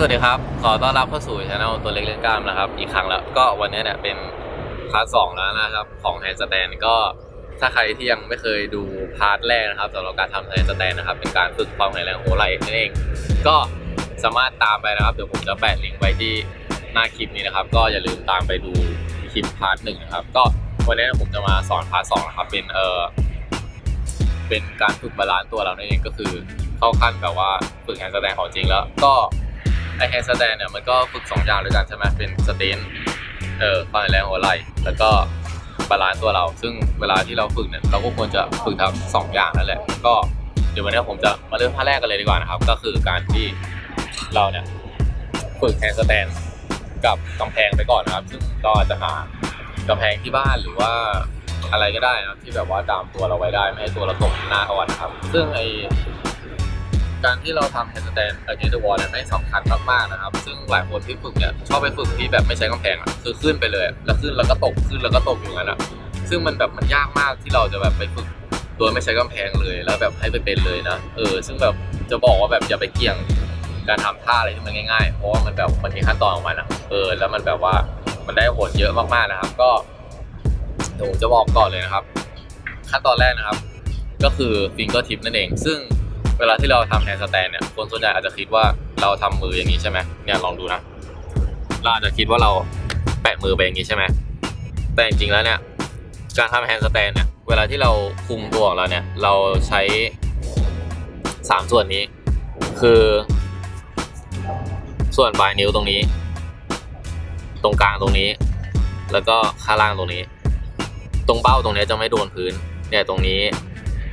สวัสดีครับ ขอต้อนรับเข้าสู่ช anel ตัวเล็กเล่นกล้ามนะครับ อีกครั้งแล้ว ก็วันนี้เนี่ยเป็นพาร์ทสองแล้วนะครับ ของแฮร์สแตนก็ถ้าใครที่ยังไม่เคยดูพาร์ทแรกนะครับสำหรับการทำแฮร์สแตนนะครับ เป็นการฝึกความแข็งแรงหัวไหล่นั่นเอง ก็สามารถตามไปนะครับ เดี๋ยวผมจะแปะลิงก์ไว้ที่หน้าคลิปนี้นะครับ ก็อย่าลืมตามไปดูคลิปพาร์ทหนึ่งนะครับ ก็วันนี้ผมจะมาสอนพาร์ทสองนะครับ เป็นเออเป็นการฝึกบาลานซ์ตัวเรานั่นเองก็คือเข้าขั้นแบบว่าฝึกแฮนด์สแตนของจริงแล้วก็ ไอแฮนด์สแตนเนี่ยมันก็ฝึกสองอย่างด้วยกันใช่ไหมเป็นสเตนเอ่อความแรงหัวไหล่แล้วก็บาลานซ์ตัวเรา ซึ่งเวลาที่เราฝึกเนี่ยเราก็ควรจะฝึกทั้งสองอย่างนั่นแหละ ก็เดี๋ยววันนี้ผมจะมาเริ่มท่าแรกกันเลยดีกว่านะครับ ก็คือการที่เราเนี่ยฝึกแฮนด์สแตนกับกำแพงไปก่อนนะครับ ซึ่งก็อาจจะหากำแพงที่บ้านหรือว่าอะไรก็ได้นะที่แบบว่าดามตัวเราไว้ได้ไม่ให้ตัวเราตกหน้าเอาวันนะครับ ซึ่งไอ การที่เราทำแฮนด์สแตนกับเฮดวอลเนี่ยไม่สำคัญมากๆนะครับ ซึ่งหลายคนที่ฝึกเนี่ยชอบไปฝึกที่แบบไม่ใช้กำแพงอะคือขึ้นไปเลย แล้วขึ้นแล้วก็ตกขึ้นแล้วก็ตกอยู่งั้นอะซึ่งมันแบบมันยากมากที่เราจะแบบไปฝึกโดยไม่ใช้กำแพงเลยแล้วแบบให้ไปเป็นเลยนะเออ ซึ่งแบบจะบอกว่าแบบอย่าไปเกี่ยงการทำท่าอะไรที่มันง่ายๆ เพราะว่ามันแบบมันมีขั้นตอนของมันอะเออแล้วมันแบบว่ามันได้ผลเยอะมากๆนะครับ ก็เดี๋ยวผมจะบอกก่อนเลยนะครับ ขั้นตอนแรกนะครับ ก็คือฟิงเกอร์ทิปนั่นเอง ซึ่ง เวลาที่เราทำแฮนด์สแตนเนี่ยคนส่วนใหญ่อาจจะคิดว่าเราทำมืออย่างนี้ใช่ไหมเนี่ยลองดูนะเราอาจจะคิดว่าเราแปะมือไปอย่างนี้ใช่ไหมแต่จริงๆแล้วเนี่ยการทำแฮนด์สแตนเนี่ยเวลาที่เราคุมตัวของเราเนี่ยเราใช้สามส่วนนี้ คือ ส่วนปลายนิ้วตรงนี้ ตรงกลางตรงนี้ แล้วก็ข้างล่างตรงนี้ ตรงเบ้าตรงเนี้ยจะไม่โดนพื้นเนี่ยตรงนี้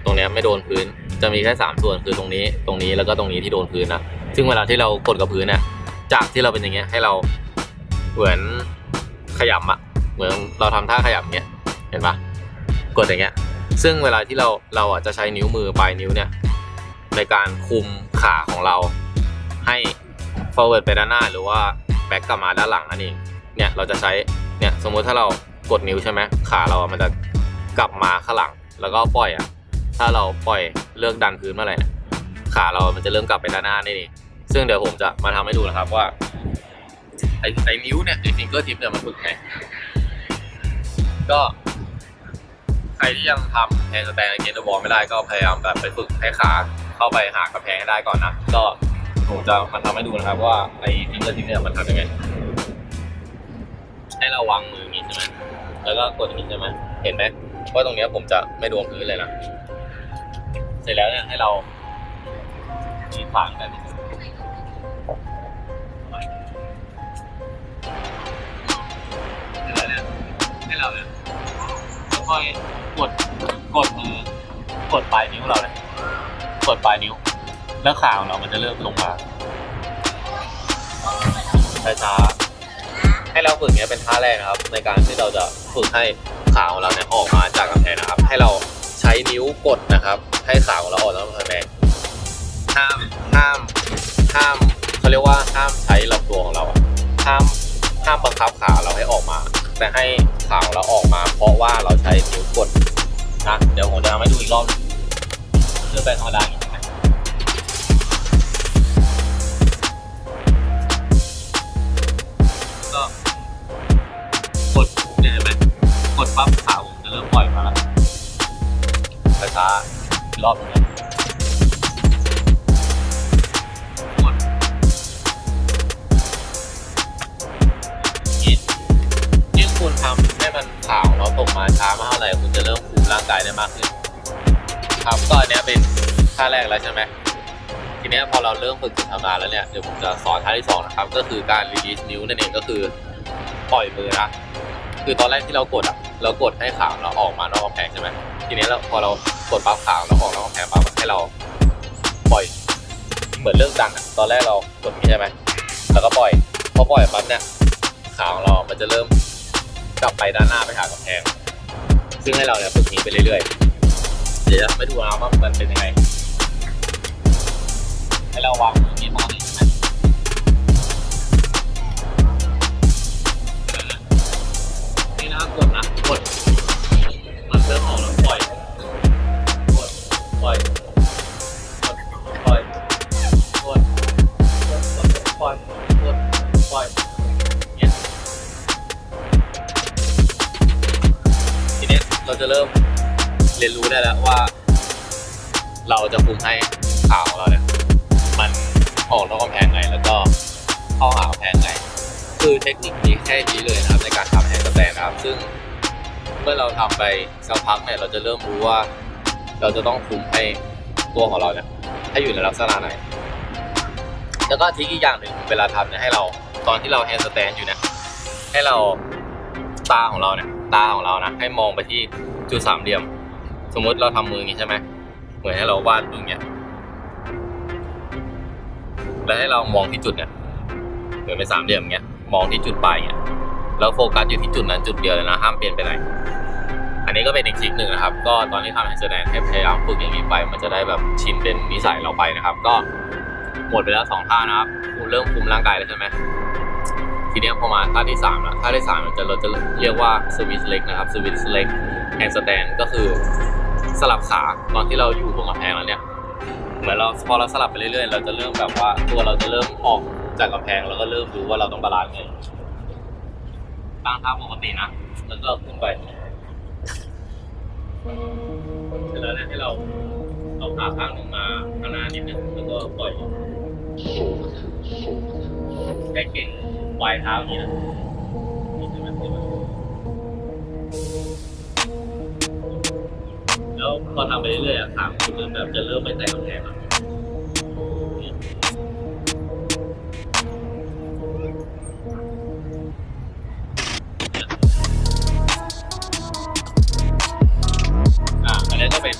ตรงเนี้ยไม่โดนพื้น จะมีแค่สามส่วนคือตรงนี้ตรงนี้แล้วก็ตรงนี้ที่โดนพื้นนะซึ่งเวลาที่เรากดกับพื้นเนี่ยจากที่เราเป็นอย่างเงี้ยให้เราเหมือนขยำอะเหมือนเราทำท่าขยำเงี้ยเห็นปะกดอย่างเงี้ย ซึ่งเวลาที่เราเราอะจะใช้นิ้วมือปลายนิ้วเนี่ยในการคุมขาของเราให้ forward ไปด้านหน้าหรือว่า back กลับมาด้านหลังนั่นเองเนี่ยเราจะใช้เนี่ยสมมุติถ้าเรากดนิ้วใช่ไหมขาเราอะมันจะกลับมาข้างหลัง แล้วก็ปล่อยอะถ้าเราปล่อย เลือกดันพื้นเมื่อไหร่ขาเรามันจะเริ่มกลับไปด้านหน้านี่เองซึ่งเดี๋ยวผมจะมาทำให้ดูนะครับว่าไอ้ไอ้นิ้วเนี่ยไอ้ฟิงเกอร์ทิปเนี่ยมันฝึกไง ก็ ใครที่ยังทำแฮนด์สแตนเกนเดอร์บอลไม่ได้ก็พยายามแบบไปฝึกให้ขาเข้าไปหากระแพงให้ได้ก่อนนะ ก็ผมจะมาทำให้ดูนะครับว่าไอ้ฟิงเกอร์ทิปเนี่ยมันทำยังไง ให้เราวางมืออย่างนี้ใช่ไหมแล้วก็กดอย่างนี้ใช่ไหมเห็นไหมว่าตรงเนี้ยผมจะไม่โดนพื้นเลยนะ เสร็จแล้วเนี่ยให้เรามีขวางกันเสร็จแล้วเนี่ยให้เราเนี่ยค่อยกดกดมือกดปลายนิ้วเราเนี่ยกดปลายนิ้ว แล้วขาของเรามันจะเริ่มลงมาช้าๆให้เราฝึกเนี้ยเป็นท่าแรกนะครับ ในการที่เราจะฝึกให้ขาของเราเนี่ยออกมาจากกำแพงนะครับ ให้เราใช้นิ้วกดนะครับ ให้ขาของเราออกจากกำแม่ห้ามห้ามห้ามเขาเรียกว่าห้ามใช้ลำตัวของเราห้ามห้ามบังคับขาเราให้ออกมา แต่ให้ขาของเราออกมา เพราะว่าเราใช้นิ้วกดนะเดี๋ยวผมจะทำให้ดูอีกรอบหนึ่งเพื่อเป็นธรรมดา อีกรอบนึงยิ่งคุณทำให้มันขาของเราตกมาช้ามากเท่าไหร่คุณจะเริ่มคุมร่างกายได้มากขึ้น ครับก็อันเนี้ยเป็นท่าแรกแล้วใช่ไหมทีเนี้ยพอเราเริ่มฝึกจิตทำงานแล้วเนี่ยเดี๋ยวผมจะสอนท่าที่สองนะครับก็คือการ release นิ้วนั่นเองก็คือปล่อยมือนะคือตอนแรกที่เรากดอะเรากดให้ขาเราออกมานอกกำแพงใช่ไหมทีนี้เราพอเรา กดปั๊บขาเราออกนอกกำแพงปั๊บให้เราปล่อย เหมือนเรื่องดันอะตอนแรกเรากดนี้ใช่ไหมแล้วก็ปล่อยพอปล่อยปั๊บเนี่ยขาของเรามันจะเริ่มกลับไปด้านหน้าไปหากำแพงซึ่งให้เราเนี่ยฝึกนี้ไปเรื่อยๆเดี๋ยวจะไม่ดูนะว่ามันเป็นยังไงให้เราวางที่ปกติ คุมให้ขาของเราเนี่ยมันออกนอกกำแพงไงแล้วก็เข้าหากำแพงไงคือเทคนิคนี้แค่นี้เลยนะครับในการทำแฮนด์สแตนนะครับ ซึ่งเมื่อเราทำไปสักพักเนี่ยเราจะเริ่มรู้ว่า เราจะต้องคุมให้ตัวของเราเนี่ยให้อยู่ในลักษณะไหน แล้วก็ทริคอีกอย่างหนึ่งเวลาทำเนี่ยให้เราตอนที่เราแฮนด์สแตนอยู่เนี่ยให้เราตาของเราเนี่ยตาของเรานะให้มองไปที่จุดสามเหลี่ยม สมมุติเราทำมืออย่างนี้ใช่ไหม มือนให้เราวาดมืออย่างเงี้ยแล้วให้เรามองที่จุดเนี่ยเหมือนเป็นสามเหลี่ยมเงี้ยมองที่จุดปลายเงี้ยแล้วโฟกัสอยู่ที่จุดนั้นจุดเดียวเลยนะห้ามเปลี่ยนไปไหนอันนี้ก็เป็นอีกทริคหนึ่งนะครับ ก็ตอนที่ทำแฮนด์สแตนพยายามฝึกอย่างนี้ไป มันจะได้แบบชินเป็นนิสัยเราไปนะครับ ก็หมดไปแล้วสองท่านะครับคุณเริ่มคุมร่างกายแล้วใช่ไหมทีนี้พอมาท่าที่สามละท่าที่สามเราจะเราจะเรียกว่าสวิตช์เล็กนะครับสวิตช์เล็กแฮนสแตนก็คือ สลับขาตอนที่เราอยู่บนกำแพงแล้วเนี่ยเหมือนเราพอเราสลับไปเรื่อยๆ เราจะเริ่มแบบว่าตัวเราจะเริ่มออกจากกำแพงแล้วก็เริ่มรู้ว่าเราต้องบาลานซ์ไงตั้งท่าปกตินะแล้วก็ขึ้นไปเสร็จแล้วเนี่ยให้เราเอาขาข้างหนึ่งมาข้างหน้านิดนึงแล้วก็ปล่อยแค่เก่งปลายเท้าอย่างนี้นะ พอทำไปเรื่อยๆอะขาคุณเริ่มแบบจะเริ่มไม่แตะกำแพงแล้วอะอันนี้ก็เป็น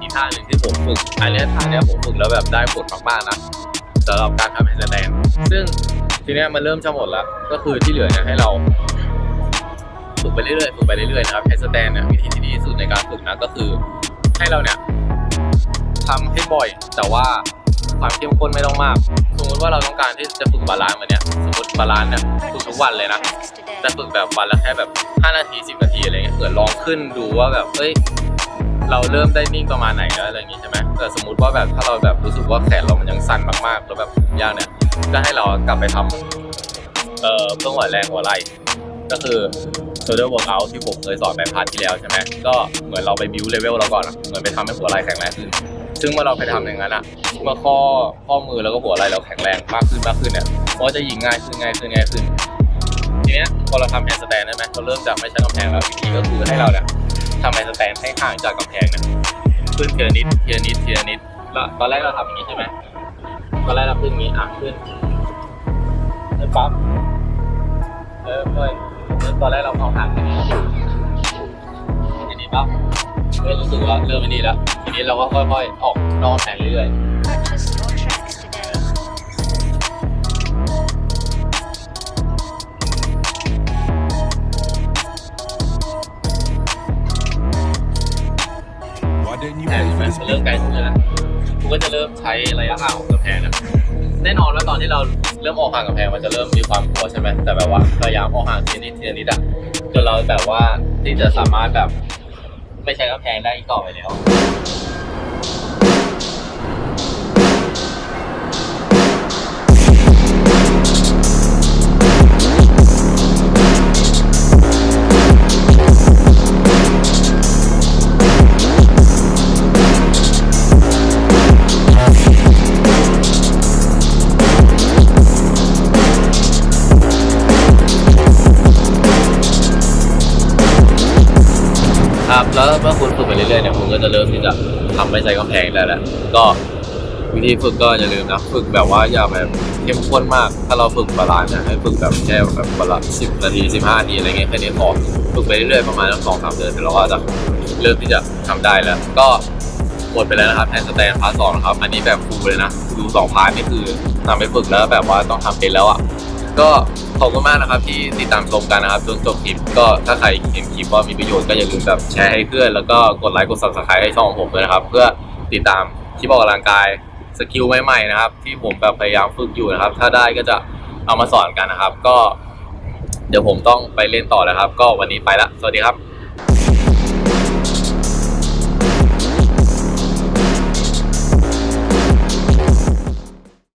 อีกท่าหนึ่งที่ผมฝึก อันนี้ท่าเนี้ยผมฝึกแล้วแบบได้ผลมากๆนะสำหรับการทำแฮนด์แตนซึ่งทีเนี้ยมันเริ่มจะหมดแล้ว ก็คือที่เหลือเนี่ยให้เราฝึกไปเรื่อยๆฝึกไปเรื่อยๆนะครับแฮนด์สแตนเนี่ยวิธีที่ดีที่สุดในการฝึกนะก็คือ ให้เราเนี่ยทำให้บ่อย แต่ว่าความเข้มข้นไม่ต้องมาก สมมติว่าเราต้องการที่จะฝึกบาลานซ์มันเนี่ยสมมติบาลานซ์เนี่ยฝึกทุกวันเลยนะแต่ฝึกแบบวันละแค่แบบ 5 นาที 10 นาทีอะไรเงี้ยเผื่อลองขึ้นดูว่าแบบเฮ้ยเราเริ่มได้นิ่งประมาณไหนแล้วอะไรอย่างงี้ใช่ไหมแต่สมมติว่าแบบถ้าเราแบบรู้สึกว่าแขนเรามันยังสั่นมากๆแล้วแบบยากเนี่ยก็ให้เรากลับไปทำเอ่อเพิ่มหัวแรงหัวไหล่ก็คือ shoulder workout ที่ผมเคยสอนไปพาร์ทที่แล้วใช่ไหมก็เหมือนเราไปบิวเลเวลเราก่อนอะเหมือนไปทำให้หัวไหล่แข็งแรงขึ้น ซึ่งเมื่อเราไปทำอย่างนั้นอะเมื่อข้อข้อมือแล้วก็หัวไหล่เราแข็งแรงมากขึ้นมากขึ้นเนี่ยมันก็จะยิงง่ายขึ้นง่ายขึ้นง่ายขึ้น ทีเนี้ยพอเราทำแฮนด์สแตนได้ไหมเราเริ่มจากไม่ใช้กำแพงแล้ววิธีก็คือให้เราเนี่ยทำแฮนด์สแตนให้ห่างจากกำแพงเนี่ยขึ้นทีละนิดทีละนิดทีละนิดแล้วตอนแรกเราทำอย่างนี้ใช่ไหมตอนแรกเราขึ้นอย่างนี้อะขึ้นแล้วปั๊บเออเอยแล้วตอนแรกเราเอา รู้สึกว่าเริ่มไม่ดีแล้ว ทีนี้เราก็ค่อยๆ ออกนอกแพงเรื่อยแผนมันเริ่มไกลขึ้นแล้วนะคุณก็จะเริ่มใช้ระยะห่างของกำแพงนะแน่นอนว่าตอนที่เราเริ่มออกห่างกำแพงมันจะเริ่มมีความกลัวใช่ไหมแต่แบบว่าพยายามออกห่างทีนิดทีนิดอะจนเราแบบว่าที่จะสามารถแบบ ไม่ใช้กำแพงได้อีกต่อไปแล้ว แล้วเมื่อคุณฝึกไปเรื่อยๆเนี่ยคุณก็จะเริ่มที่จะทำไม่ใช้กำแพงได้แล้วก็วิธีฝึกก็อย่าลืมนะฝึกแบบว่าอย่าแบบเข้มข้นมาก ถ้าเราฝึกบาลานซ์เนี่ยให้ฝึกแบบแค่แบบวันละสิบนาทีสิบห้านาทีอะไรเงี้ยแค่นี้พอฝึกไปเรื่อยๆประมาณสองสามเดือนเราก็จะเริ่มที่จะทำได้แล้ว ก็หมดไปแล้วนะครับแทนสแตนพาร์ทสองนะครับ อันนี้แบบฟูลเลยนะ ดูสองพาร์ทนี่คือทำไปฝึกแล้วแบบว่าต้องทำเป็นแล้วอะก็ ขอบคุณมากนะครับที่ติดตามชมกันนะครับจนจบคลิปก็ถ้าใครเห็นคลิปว่ามีประโยชน์ก็อย่าลืมแบบแชร์ให้เพื่อนแล้วก็กดไลค์กด subscribe ให้ช่องของผมด้วยนะครับ เพื่อติดตามคลิปออกกำลังกายสกิลใหม่ๆนะครับ ที่ผมแบบพยายามฝึกอยู่นะครับ ถ้าได้ก็จะเอามาสอนกันนะครับ ก็ เดี๋ยวผมต้องไปเล่นต่อแล้วครับ ก็วันนี้ไปละสวัสดีครับ